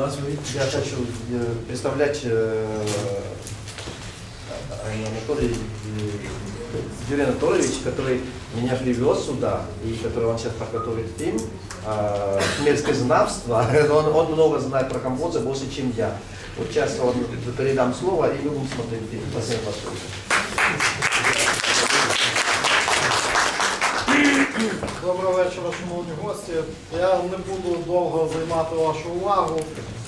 Здравствуйте. Я хочу э, представлять э, Анатолий э, Юрий Анатольевич, который меня привез сюда, и который он сейчас подготовит фильм э, «Хмельское знавство». Он, он много знает про Камбоджу, больше, чем я. Вот сейчас он передам слово, и мы будем смотреть фильм. Спасибо. Доброго вечора, шановні гості. Я не буду довго займати вашу увагу.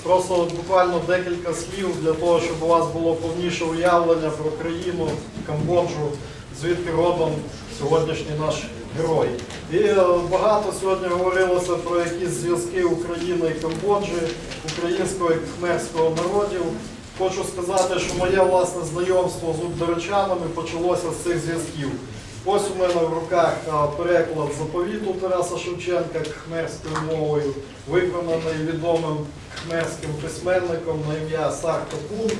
Просто буквально декілька слів для того, щоб у вас було повніше уявлення про країну Камбоджу, звідки родом сьогоднішній наш герой. І е, багато сьогодні говорилося про якісь зв'язки України і Камбоджі, українського і кхмерського народів. Хочу сказати, що моє власне знайомство з удорочанами почалося з цих зв'язків. Ось у мене в руках переклад заповіту Тараса Шевченка кхмерською мовою, виконаний відомим кхмерським письменником на ім'я Сарко Пун.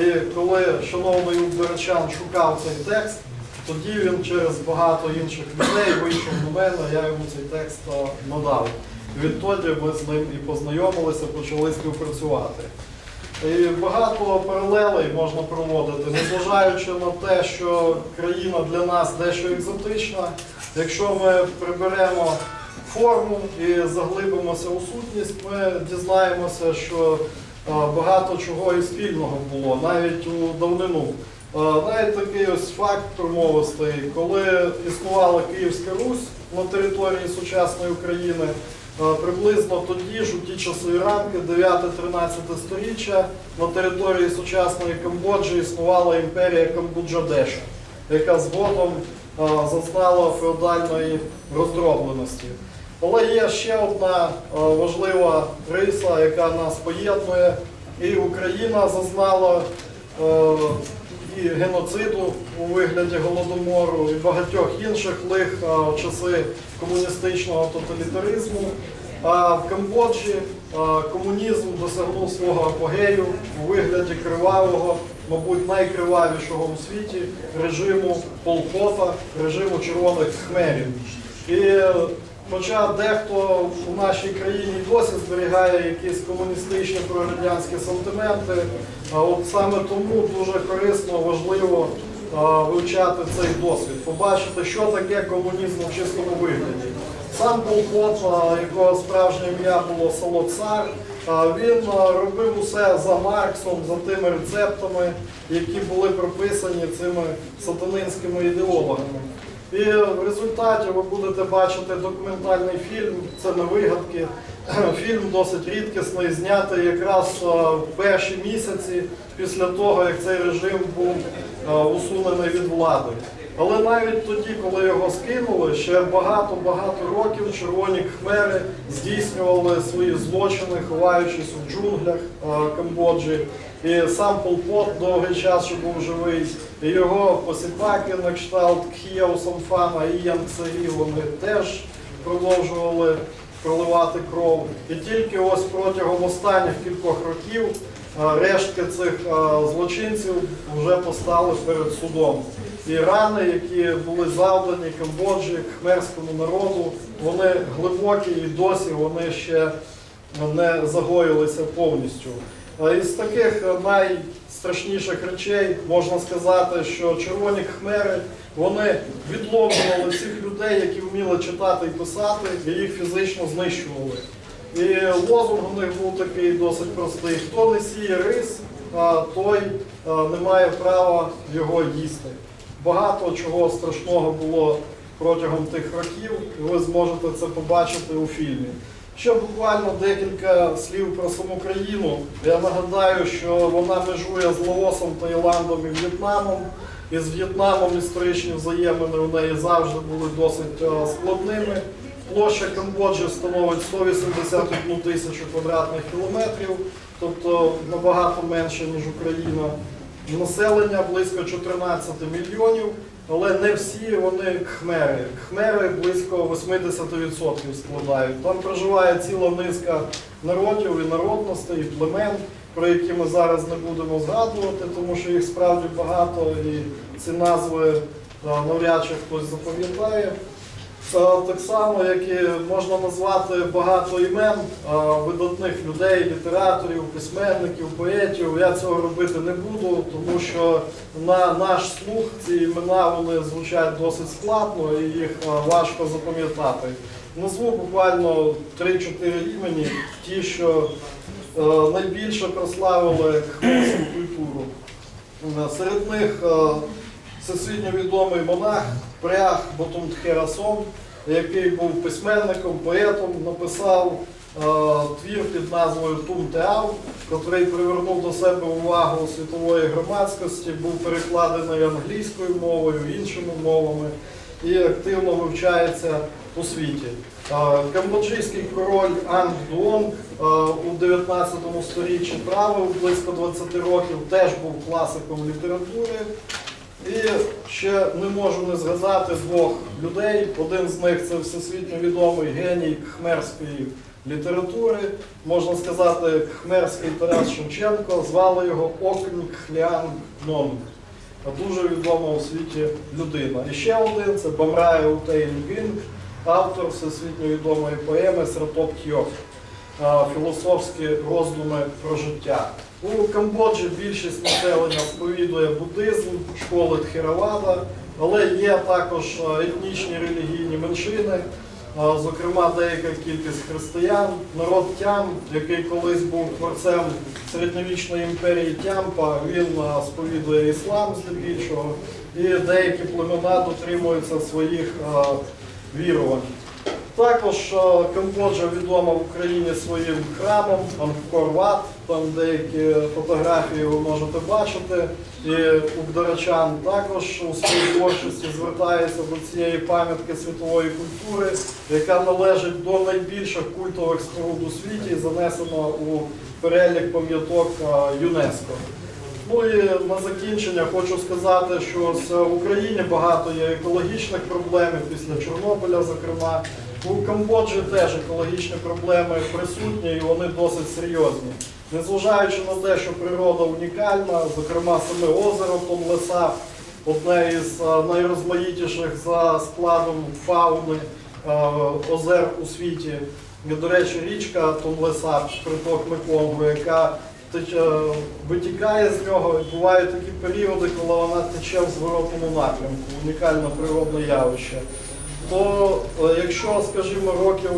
І коли шановний Удберечан шукав цей текст, тоді він через багато інших людей вийшов до мене, я йому цей текст надав. Відтоді ми з ним і познайомилися, почали співпрацювати. І багато паралелей можна проводити, незважаючи на те, що країна для нас дещо екзотична. Якщо ми приберемо форму і заглибимося у сутність, ми дізнаємося, що е, багато чого і спільного було, навіть у давнину. Е, Навіть такий ось факт промовистий, коли існувала Київська Русь на території сучасної України, Приблизно тоді ж, у ті часи рамки, 9-13 сторіччя, на території сучасної Камбоджі існувала імперія Камбоджадеша, яка згодом е, зазнала феодальної роздробленості. Але є ще одна е, важлива риса, яка нас поєднує, і Україна зазнала е, і геноциду у вигляді голодомору, і багатьох інших лих в часи комуністичного тоталітаризму. А в Камбоджі комунізм досягнув свого апогею у вигляді кривавого, мабуть, найкривавішого у світі режиму Полпота, режиму червоних хмерів. І Хоча дехто у нашій країні досі зберігає якісь комуністичні прорадянські сантименти, а от саме тому дуже корисно, важливо вивчати цей досвід, побачити, що таке комунізм в чистому вигляді. Сам Пол Пот, а, якого справжнє ім'я було Сало Цар, він робив усе за Марксом, за тими рецептами, які були прописані цими сатанинськими ідеологами. І в результаті ви будете бачити документальний фільм, це не вигадки. Фільм досить рідкісний, знятий якраз е, в перші місяці після того, як цей режим був е, усунений від влади. Але навіть тоді, коли його скинули, ще багато-багато років червоні хмери здійснювали свої злочини, ховаючись у джунглях е, Камбоджі. І сам Пол Пот довгий час ще був живий, його посіпаки на кшталт Кхіяу Самфана і Ян Царі, вони теж продовжували проливати кров. І тільки ось протягом останніх кількох років е, рештки цих е, злочинців вже постали перед судом. І рани, які були завдані Камбоджі, хмерському народу, вони глибокі і досі вони ще не загоїлися повністю. А Із таких е, найстрашніших речей можна сказати, що червоні хмери вони відловлювали всіх людей, які вміли читати і писати, і їх фізично знищували. І лозунг у них був такий досить простий: хто не сіє рис, той не має права його їсти. Багато чого страшного було протягом тих років, і ви зможете це побачити у фільмі. Ще буквально декілька слів про саму країну. Я нагадаю, що вона межує з Лаосом, Таїландом і В'єтнамом. І з В'єтнамом історичні взаємини у неї завжди були досить е, складними. Площа Камбоджі становить 181 тисячу квадратних кілометрів, тобто набагато менше, ніж Україна. Населення близько 14 мільйонів, але не всі вони кхмери. Кхмери близько 80% складають. Там проживає ціла низка народів і народностей, і племен, про які ми зараз не будемо згадувати, тому що їх справді багато і ці назви а, навряд чи хтось запам'ятає. Е, Так само, як і можна назвати багато імен е, видатних людей, літераторів, письменників, поетів. Я цього робити не буду, тому що на наш слух ці імена вони звучать досить складно і їх е, важко запам'ятати. Назву буквально 3-4 імені, ті, що найбільше прославили хмельницьку культуру. Серед них всесвітньо відомий монах Прях Ботумтхерасон, який був письменником, поетом, написав е, твір під назвою Тум Теав, який привернув до себе увагу світової громадськості, був перекладений англійською мовою, іншими мовами і активно вивчається у світі. Е, Камбоджийський король Анг Дуонг е, у 19 сторіччі правив близько 20 років, теж був класиком літератури. Ще не можу не згадати двох людей. Один з них це всесвітньо відомий геній кхмерської літератури, можна сказати, кхмерський Тарас Шевченко. Звали його Окнь Хліан Нонг. Дуже відома у світі людина. І ще один це Бамрая Утейн Гінг, автор всесвітньо відомої поеми Сратоп Тьох філософські роздуми про життя. У Камбоджі більшість населення сповідує буддизм, школи Тхеравада, але є також е, етнічні релігійні меншини, е, зокрема деяка кількість християн, народ Тям, який колись був творцем середньовічної імперії Тямпа, він е, сповідує іслам здебільшого, і деякі племена дотримуються своїх вірувань. Також е, Камбоджа відома в Україні своїм храмом Ангкор-Ват, там деякі фотографії ви можете бачити. І Угдарачан також у своїй творчості звертається до цієї пам'ятки світової культури, яка належить до найбільших культових споруд у світі і занесена у перелік пам'яток е, ЮНЕСКО. Ну і на закінчення хочу сказати, що в Україні багато є екологічних проблем після Чорнобиля, зокрема. У Камбоджі теж екологічні проблеми присутні і вони досить серйозні. Незважаючи на те, що природа унікальна, зокрема саме озеро Тонлесап, одне із е, найрозмаїтіших за складом фауни е, озер у світі. До речі, річка Тонлесап, приток Меконгу, яка витікає з нього. І бувають такі періоди, коли вона тече в зворотному напрямку. Унікальне природне явище. То е, якщо, скажімо, років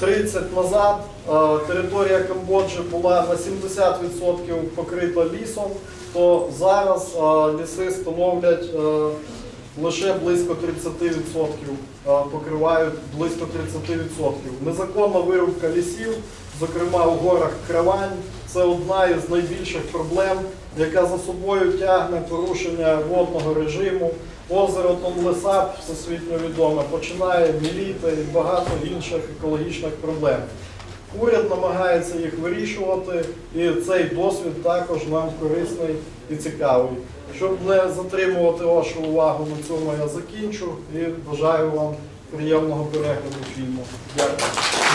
30 назад е, територія Камбоджі була на 70% покрита лісом, то зараз е, ліси становлять лише близько 30%, е, покривають близько 30%. Незаконна вирубка лісів, зокрема у горах Кравань, це одна із найбільших проблем, яка за собою тягне порушення водного режиму. Озеро Тонлесап, всесвітньо відоме, починає міліти і багато інших екологічних проблем. Уряд намагається їх вирішувати, і цей досвід також нам корисний і цікавий. Щоб не затримувати вашу увагу на цьому, я закінчу і бажаю вам приємного перегляду фільму. Дякую.